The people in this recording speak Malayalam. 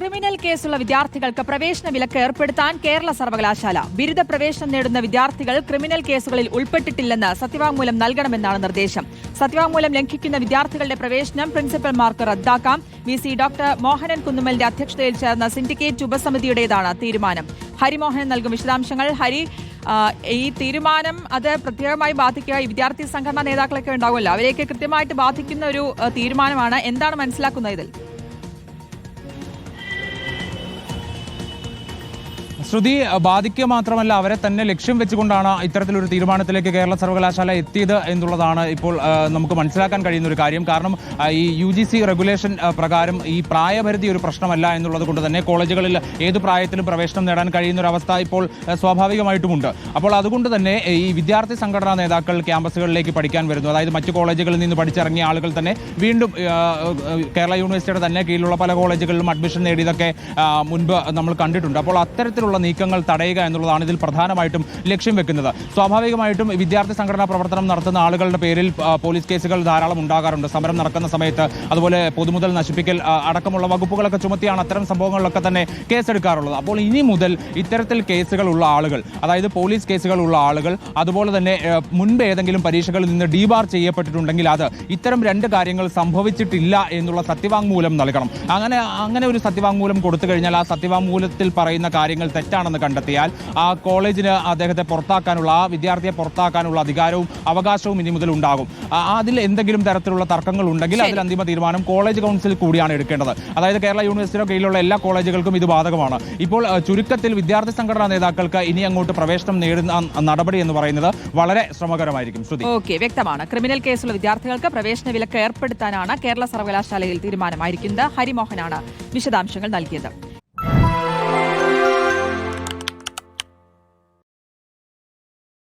ക്രിമിനൽ കേസുള്ള വിദ്യാർത്ഥികൾക്ക് പ്രവേശന വിലക്ക് ഏർപ്പെടുത്താൻ കേരള സർവകലാശാല ബിരുദ പ്രവേശനം നേടുന്ന വിദ്യാർത്ഥികൾ ക്രിമിനൽ കേസുകളിൽ ഉൾപ്പെട്ടിട്ടില്ലെന്ന് സത്യവാങ്മൂലം നൽകണമെന്നാണ് നിർദ്ദേശം. സത്യവാങ്മൂലം ലംഘിക്കുന്ന വിദ്യാർത്ഥികളുടെ പ്രവേശനം പ്രിൻസിപ്പൽമാർക്ക് റദ്ദാക്കാം. വി സി ഡോക്ടർ മോഹനൻ കുന്നുമലിന്റെ അധ്യക്ഷതയിൽ ചേർന്ന സിൻഡിക്കേറ്റ് ഉപസമിതിയുടേതാണ് തീരുമാനം. ഹരിമോഹനൻ നൽകും വിശദാംശങ്ങൾ. ഹരി ഈ തീരുമാനം അത് പ്രത്യേകമായി ബാധിക്കുക. ഈ വിദ്യാർത്ഥി സംഘടനാ നേതാക്കളൊക്കെ ഉണ്ടാവുമല്ലോ. അവരെയൊക്കെ കൃത്യമായിട്ട് ബാധിക്കുന്ന ഒരു തീരുമാനമാണ്. എന്താണ് മനസ്സിലാക്കുന്നത് ഇതിൽ? ശ്രുതി ബാധിക്കുക മാത്രമല്ല അവരെ തന്നെ ലക്ഷ്യം വെച്ചുകൊണ്ടാണ് ഇത്തരത്തിലൊരു തീരുമാനത്തിലേക്ക് കേരള സർവകലാശാല എത്തിയത് എന്നുള്ളതാണ് ഇപ്പോൾ നമുക്ക് മനസ്സിലാക്കാൻ കഴിയുന്ന ഒരു കാര്യം. കാരണം ഈ യു ജി സി റെഗുലേഷൻ പ്രകാരം ഈ പ്രായപരിധി ഒരു പ്രശ്നമല്ല എന്നുള്ളത് കൊണ്ട് തന്നെ കോളേജുകളിൽ ഏത് പ്രായത്തിലും പ്രവേശനം നേടാൻ കഴിയുന്ന ഒരു അവസ്ഥ ഇപ്പോൾ സ്വാഭാവികമായിട്ടുമുണ്ട്. അപ്പോൾ അതുകൊണ്ട് തന്നെ ഈ വിദ്യാർത്ഥി സംഘടനാ നേതാക്കൾ ക്യാമ്പസുകളിലേക്ക് പഠിക്കാൻ വരുന്നു. അതായത് മറ്റു കോളേജുകളിൽ നിന്ന് പഠിച്ചിറങ്ങിയ ആളുകൾ തന്നെ വീണ്ടും കേരള യൂണിവേഴ്സിറ്റിയുടെ തന്നെ കീഴിലുള്ള പല കോളേജുകളിലും അഡ്മിഷൻ നേടിയതൊക്കെ മുൻപ് നമ്മൾ കണ്ടിട്ടുണ്ട്. അപ്പോൾ അത്തരത്തിലുള്ള നീക്കങ്ങൾ തടയുക എന്നുള്ളതാണ് ഇതിൽ പ്രധാനമായിട്ടും ലക്ഷ്യം വെക്കുന്നത്. സ്വാഭാവികമായിട്ടും വിദ്യാർത്ഥി സംഘടനാ പ്രവർത്തനം നടത്തുന്ന ആളുകളുടെ പേരിൽ പോലീസ് കേസുകൾ ധാരാളം ഉണ്ടാകാറുണ്ട്. സമരം നടക്കുന്ന സമയത്ത് അതുപോലെ പൊതുമുതൽ നശിപ്പിക്കൽ അടക്കമുള്ള വകുപ്പുകളൊക്കെ ചുമത്തിയാണ് അത്തരം സംഭവങ്ങളിലൊക്കെ തന്നെ കേസെടുക്കാറുള്ളത്. അപ്പോൾ ഇനി മുതൽ ഇത്തരത്തിൽ കേസുകളുള്ള ആളുകൾ അതായത് പോലീസ് കേസുകളുള്ള ആളുകൾ അതുപോലെ തന്നെ മുൻപ് ഏതെങ്കിലും പരീക്ഷകളിൽ നിന്ന് ഡീബാർ ചെയ്യപ്പെട്ടിട്ടുണ്ടെങ്കിൽ അത് ഇത്തരം രണ്ട് കാര്യങ്ങൾ സംഭവിച്ചിട്ടില്ല എന്നുള്ള സത്യവാങ്മൂലം നൽകണം. അങ്ങനെ അങ്ങനെ ഒരു സത്യവാങ്മൂലം കൊടുത്തു കഴിഞ്ഞാൽ ആ സത്യവാങ്മൂലത്തിൽ പറയുന്ന കാര്യങ്ങൾ തെറ്റാണെന്ന് കണ്ടെത്തിയാൽ ആ കോളേജിന് അദ്ദേഹത്തെ പുറത്താക്കാനുള്ള ആ വിദ്യാർത്ഥിയെ പുറത്താക്കാനുള്ള അധികാരവും അവകാശവും ഇനി മുതൽ ഉണ്ടാകും. അതിൽ എന്തെങ്കിലും തരത്തിലുള്ള തർക്കങ്ങൾ ഉണ്ടെങ്കിൽ അതിൽ അന്തിമ തീരുമാനം കോളേജ് കൗൺസിൽ കൂടിയാണ് എടുക്കേണ്ടത്. അതായത് കേരള യൂണിവേഴ്സിറ്റിയുടെ കീഴിലുള്ള എല്ലാ കോളേജുകൾക്കും ഇത് ബാധകമാണ്. ഇപ്പോൾ ചുരുക്കത്തിൽ വിദ്യാർത്ഥി സംഘടനാ നേതാക്കൾക്ക് ഇനി അങ്ങോട്ട് പ്രവേശനം നേടുന്ന നടപടി എന്ന് പറയുന്നത് വളരെ ശ്രമകരമായിരിക്കും. ശ്രുതി. ഓക്കെ വ്യക്തമാണ്. ക്രിമിനൽ കേസുള്ള വിദ്യാർത്ഥികൾക്ക് പ്രവേശന വിലക്ക് ഏർപ്പെടുത്താനാണ് കേരള സർവകലാശാലയിൽ തീരുമാനമായിരിക്കുന്നത്. ഹരിമോഹനാണ് വിശദാംശങ്ങൾ നൽകിയത്.